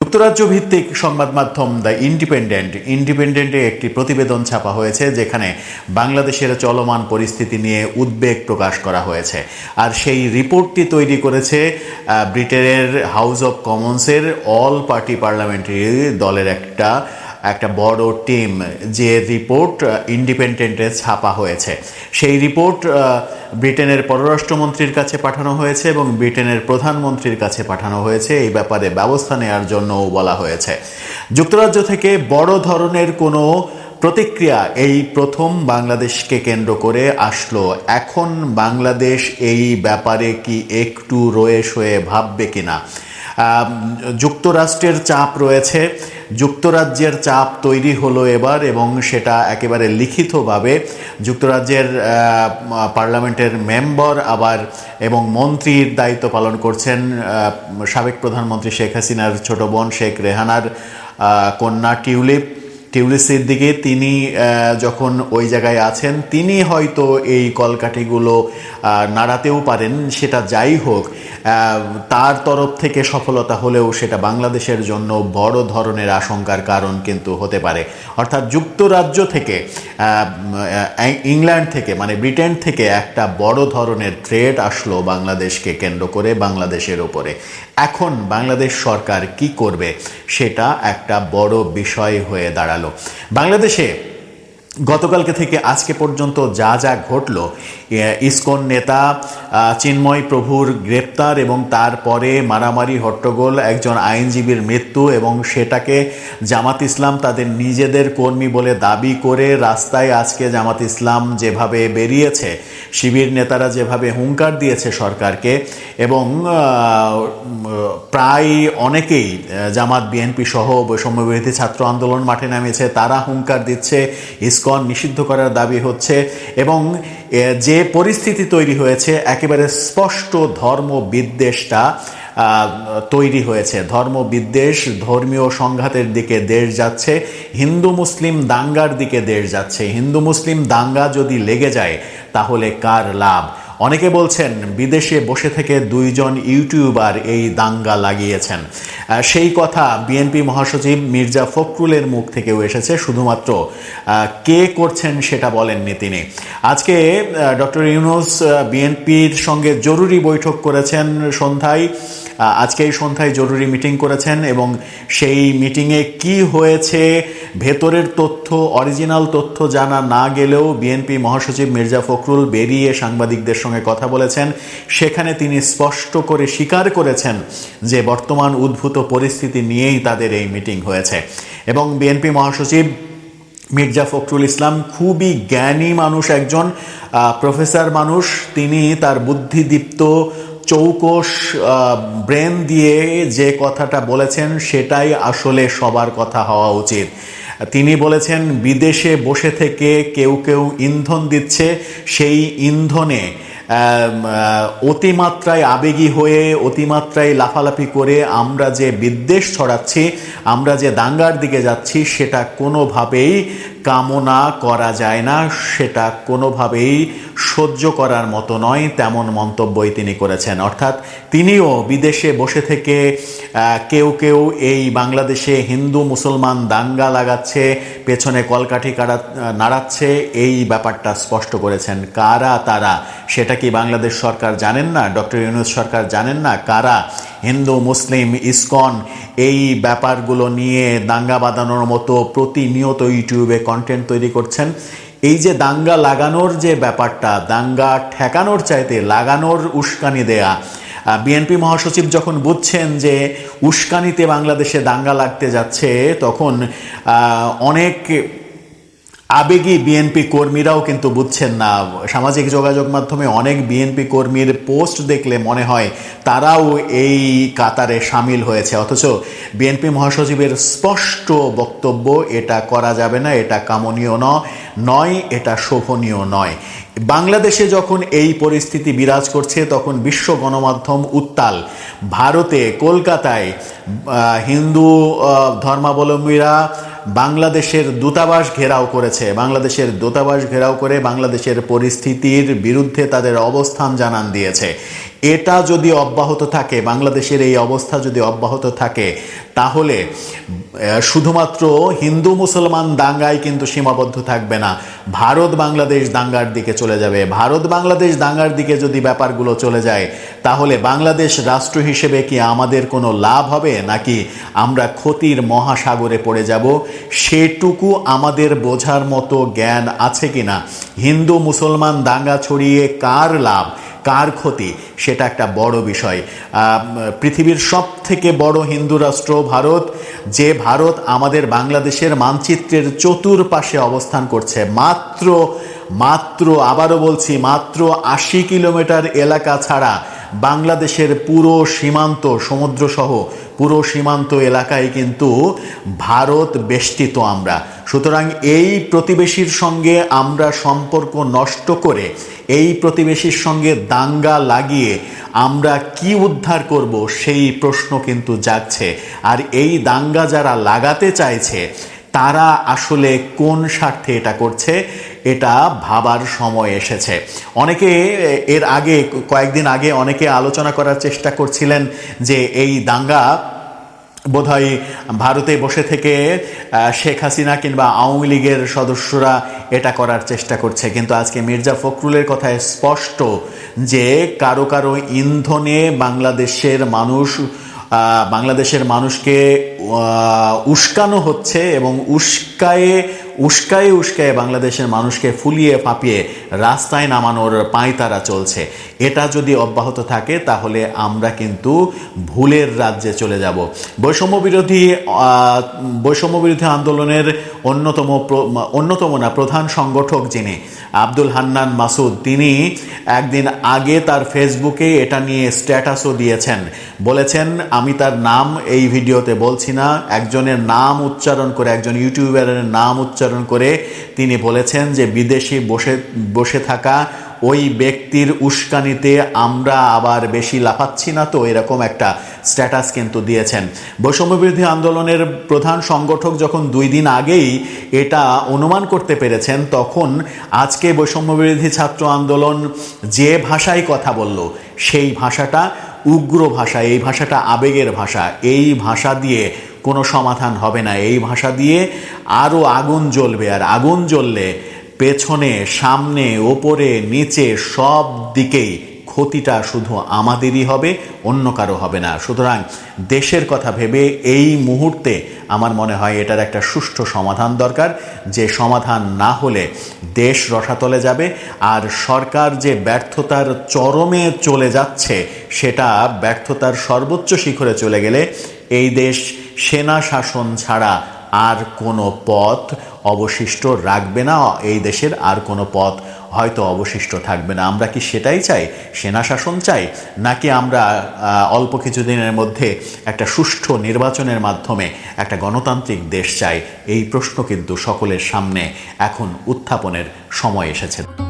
যুক্তরাজ্য ভিত্তিক সংবাদ মাধ্যম দ্য ইন্ডিপেন্ডেন্ট, ইন্ডিপেন্ডেন্টে একটি প্রতিবেদন ছাপা হয়েছে যেখানে বাংলাদেশের চলমান পরিস্থিতি নিয়ে উদ্বেগ প্রকাশ করা হয়েছে। আর সেই রিপোর্টটি তৈরি করেছে ব্রিটেনের হাউস অব কমন্সের অল পার্টি পার্লামেন্টারি দলের একটা একটা বড় টিম যে রিপোর্ট ইন্ডিপেন্ডেন্টে ছাপা হয়েছে। সেই রিপোর্ট ব্রিটেনের পররাষ্ট্রমন্ত্রীর কাছে পাঠানো হয়েছে এবং ব্রিটেনের প্রধানমন্ত্রীর কাছে পাঠানো হয়েছে। এই ব্যাপারে ব্যবস্থা নেওয়ার জন্যও বলা হয়েছে। যুক্তরাজ্য থেকে বড় ধরনের কোনো প্রতিক্রিয়া এই প্রথম বাংলাদেশকে কেন্দ্র করে আসলো। এখন বাংলাদেশ এই ব্যাপারে কি একটু রয়ে শয়ে ভাববে কিনা? যুক্তরাষ্ট্রের চাপ রয়েছে। যুক্তরাজ্যের চাপ তৈরি হলো এবার এবং সেটা একেবারে লিখিতভাবে যুক্তরাজ্যের পার্লামেন্টের মেম্বার আবার এবং মন্ত্রীর দায়িত্ব পালন করছেন সাবেক প্রধানমন্ত্রী শেখ হাসিনার ছোট বোন শেখ রেহানার কন্যা টিউলিপ। টিউলিপ সিদ্দিকি তিনি যখন ওই জায়গায় আছেন, তিনি হয়তো এই কলকাঠিগুলো নাড়াতেও পারেন, সেটা যাই হোক। তার তরফ থেকে সফলতা হলেও সেটা বাংলাদেশের জন্য বড় ধরনের আশঙ্কার কারণ কিন্তু হতে পারে। অর্থাৎ যুক্তরাজ্য থেকে ইংল্যান্ড থেকে মানে ব্রিটেন থেকে একটা বড় ধরনের থ্রেট আসলো বাংলাদেশকে কেন্দ্র করে, বাংলাদেশের ওপরে। এখন বাংলাদেশ সরকার কি করবে, সেটা একটা বড় বিষয় হয়ে দাঁড়াল। বাংলাদেশে গতকালকে থেকে আজকে পর্যন্ত যা যা ঘটল ইসকন নেতা চিন্ময় প্রভুর গ্রেপ্তার এবং তারপরে মারামারি হট্টগোল একজন আইনজীবীর মৃত্যু এবং সেটাকে জামাত ইসলাম তাদের নিজেদের কর্মী বলে দাবি করে রাস্তায় আজকে জামাত ইসলাম যেভাবে বেরিয়েছে শিবির নেতারা যেভাবে হুঙ্কার দিয়েছে সরকারকে এবং প্রায় অনেকেই জামাত বিএনপি সহ বৈষম্য বিরোধী ছাত্র আন্দোলন মাঠে নামিয়েছে তারা হুঙ্কার দিচ্ছে ইসকন নিষিদ্ধ করার দাবি হচ্ছে এবং এ, পরিস্থিতি তৈরি হয়েছে, একেবারে স্পষ্ট ধর্ম বিদ্বেষটা তৈরি হয়েছে। ধর্ম বিদ্বেষ ধর্মীয় সংঘাতের দিকে দেশ যাচ্ছে, হিন্দু মুসলিম দাঙ্গার দিকে দেশ যাচ্ছে। হিন্দু মুসলিম দাঙ্গা যদি লেগে যায়, তাহলে কার লাভ? অনেকে বলছেন বিদেশে বসে থেকে দুইজন ইউটিউবার এই দাঙ্গা লাগিয়েছেন। সেই কথা বিএনপি মহাসচিব মির্জা ফখরুলের মুখ থেকেও এসেছে। শুধুমাত্র কে করছেন সেটা বলেননি তিনি। আজকে ডক্টর ইউনুস বিএনপির সঙ্গে জরুরি বৈঠক করেছেন সন্ধ্যায়। আজকে এই সন্ধ্যায় জরুরি মিটিং করেছেন এবং সেই মিটিংয়ে কি হয়েছে, ভেতরের তথ্য, অরিজিনাল তথ্য জানা না গেলেও বিএনপি মহাসচিব মির্জা ফখরুল বেরিয়ে সাংবাদিকদের সঙ্গে কথা বলেছেন। সেখানে তিনি স্পষ্ট করে স্বীকার করেছেন যে বর্তমান উদ্ভূত পরিস্থিতি নিয়েই তাদের এই মিটিং হয়েছে। এবং বিএনপি মহাসচিব মির্জা ফখরুল ইসলাম খুবই জ্ঞানী মানুষ একজন প্রফেসর মানুষ। তিনি তার বুদ্ধিদীপ্ত চৌকস ব্রেন দিয়ে যে কথাটা বলেছেন সেটাই আসলে সবার কথা হওয়া উচিত। তিনি বলেছেন, বিদেশে বসে থেকে কেউ কেউ ইন্ধন দিচ্ছে, সেই ইন্ধনে অতিমাত্রায় আবেগী হয়ে, অতিমাত্রায় লাফালাফি করে আমরা যে বিদ্বেষ ছড়াচ্ছি, আমরা যে দাঙ্গার দিকে যাচ্ছি, সেটা কোনোভাবেই কামনা করা যায় না, সেটা কোনোভাবেই সহ্য করার মতো নয়, তেমন মন্তব্যই তিনি করেছেন। অর্থাৎ তিনিও বিদেশে বসে থেকে কেউ কেউ এই বাংলাদেশে হিন্দু, মুসলমান দাঙ্গা লাগাচ্ছে, পেছনে কলকাঠি কাড়া নাড়াচ্ছে, এই ব্যাপারটা স্পষ্ট করেছেন। কারা তারা? সেটা কি বাংলাদেশ সরকার জানেন না? ডক্টর ইউনুস সরকার জানেন না? কারা হিন্দু, মুসলিম, ইসকন, এই ব্যাপারগুলো নিয়ে দাঙ্গা বাঁধানোর মতো প্রতিনিয়ত ইউটিউবে কন্টেন্ট তৈরি করছেন। এই যে দাঙ্গা লাগানোর যে ব্যাপারটা, দাঙ্গা ঠেকানোর চাইতে লাগানোর উস্কানি দেয়া বিএনপি মহাসচিব যখন বুঝছেন যে উস্কানিতে বাংলাদেশে দাঙ্গা লাগতে যাচ্ছে, তখন অনেক আবেগী বিএনপি কর্মীরাও কিন্তু বুঝছেন না। সামাজিক যোগাযোগ মাধ্যমে অনেক বিএনপি কর্মীর পোস্ট দেখলে মনে হয় তারাও এই কাতারে সামিল হয়েছে। অথচ বিএনপি মহাসচিবের স্পষ্ট বক্তব্য, এটা করা যাবে না, এটা কামনীয় নয়, এটা শোভনীয় নয়। বাংলাদেশে যখন এই পরিস্থিতি বিরাজ করছে, তখন বিশ্ব গণমাধ্যম উত্তাল। ভারতে, কলকাতায় হিন্দু ধর্মাবলম্বীরা বাংলাদেশের দূতাবাস ঘেরাও করেছে। বাংলাদেশের দূতাবাস ঘেরাও করে বাংলাদেশের পরিস্থিতির বিরুদ্ধে তাদের অবস্থান জানান দিয়েছে। এটা যদি অব্যাহত থাকে, বাংলাদেশের এই অবস্থা যদি অব্যাহত থাকে, তাহলে শুধুমাত্র হিন্দু মুসলমান দাঙ্গায় কিন্তু সীমাবদ্ধ থাকবে না। ভারত বাংলাদেশ দাঙ্গার দিকে চলে যাবে। ভারত বাংলাদেশ দাঙ্গার দিকে যদি ব্যাপারগুলো চলে যায় তাহলে বাংলাদেশ রাষ্ট্র হিসেবে কি আমাদের কোনো লাভ হবে? নাকি আমরা ক্ষতির মহাসাগরে পড়ে যাব? সেটুকু আমাদের বোঝার মতো জ্ঞান আছে কিনা? হিন্দু, মুসলমান দাঙ্গা ছড়িয়ে কার লাভ? কার ক্ষতি? সেটা একটা বড় বিষয়। পৃথিবীর সব থেকে বড় হিন্দু রাষ্ট্র ভারত, যে ভারত আমাদের বাংলাদেশের মানচিত্রের চতুর্পাশে অবস্থান করছে। মাত্র মাত্র, আবারও বলছি, মাত্র আশি কিলোমিটার এলাকা ছাড়া বাংলাদেশের পুরো সীমান্ত, সমুদ্রসহ পুরো সীমান্ত এলাকায় কিন্তু ভারত বেষ্টিত আমরা। সুতরাং এই প্রতিবেশীর সঙ্গে আমরা সম্পর্ক নষ্ট করে, এই প্রতিবেশীর সঙ্গে দাঙ্গা লাগিয়ে আমরা কি উদ্ধার করব সেই প্রশ্ন কিন্তু জাগছে। আর এই দাঙ্গা যারা লাগাতে চাইছে তারা আসলে কোন স্বার্থে এটা করছে, এটা ভাবার সময় এসেছে। অনেকে এর আগে, কয়েকদিন আগে অনেকে আলোচনা করার চেষ্টা করছিলেন যে এই দাঙ্গা বোধহয় ভারতে বসে থেকে শেখ হাসিনা কিংবা আওয়ামী লীগের সদস্যরা এটা করার চেষ্টা করছে। কিন্তু আজকে মির্জা ফখরুলের কথায় স্পষ্ট যে কারও কারও ইন্ধনে বাংলাদেশের মানুষ বাংলাদেশের মানুষকে উস্কানো হচ্ছে এবং উস্কায়ে উস্কায়ে উস্কায়ে বাংলাদেশের মানুষকে ফুলিয়ে ফাঁপিয়ে রাস্তায় নামানোর পাঁয়তারা চলছে। এটা যদি অব্যাহত থাকে, তাহলে আমরা কিন্তু ভুলের রাজ্যে চলে যাব। বৈষম্য বিরোধী বৈষম্য বিরোধী আন্দোলনের অন্যতম অন্যতম না, প্রধান সংগঠক যিনি, আব্দুল হান্নান মাসুদ, তিনি একদিন আগে তার ফেসবুকে এটা নিয়ে স্ট্যাটাসও দিয়েছেন। বলেছেন, আমি তার নাম এই ভিডিওতে বলছি না, একজনের নাম উচ্চারণ করে, একজন ইউটিউবারের নাম উচ্চারণ করে তিনি বলেছেন যে বিদেশি বসে বসে থাকা ওই ব্যক্তির উস্কানিতে আমরা আবার বেশি লাফাচ্ছি না তো, এরকম একটা স্ট্যাটাস কিন্তু দিয়েছেন। বৈষম্য বিরোধী আন্দোলনের প্রধান সংগঠক যখন দুই দিন আগেই এটা অনুমান করতে পেরেছেন, তখন আজকে বৈষম্য বিরোধী ছাত্র আন্দোলন যে ভাষায় কথা বলল, সেই ভাষাটা উগ্র ভাষা, এই ভাষাটা আবেগের ভাষা, এই ভাষা দিয়ে কোনো সমাধান হবে না। এই ভাষা দিয়ে আরও আগুন জ্বলবে, আর আগুন জ্বললে পেছনে, সামনে, ওপরে, নিচে সব দিকেই ক্ষতিটা শুধু আমাদেরই হবে, অন্য কারও হবে না। সুতরাং দেশের কথা ভেবে এই মুহূর্তে আমার মনে হয় এটার একটা সুষ্ঠু সমাধান দরকার। যে সমাধান না হলে দেশ রসাতলে যাবে, আর সরকার যে ব্যর্থতার চরমে চলে যাচ্ছে, সেটা ব্যর্থতার সর্বোচ্চ শিখরে চলে গেলে এই দেশ সেনা শাসন ছাড়া আর কোনো পথ অবশিষ্ট রাখবে না। এই দেশের আর কোনো পথ হয়তো অবশিষ্ট থাকবে না। আমরা কি সেটাই চাই? সেনা শাসন চাই? নাকি আমরা অল্প কিছুদিনের মধ্যে একটা সুষ্ঠু নির্বাচনের মাধ্যমে একটা গণতান্ত্রিক দেশ চাই? এই প্রশ্ন কিন্তু সকলের সামনে এখন উত্থাপনের সময় এসেছে।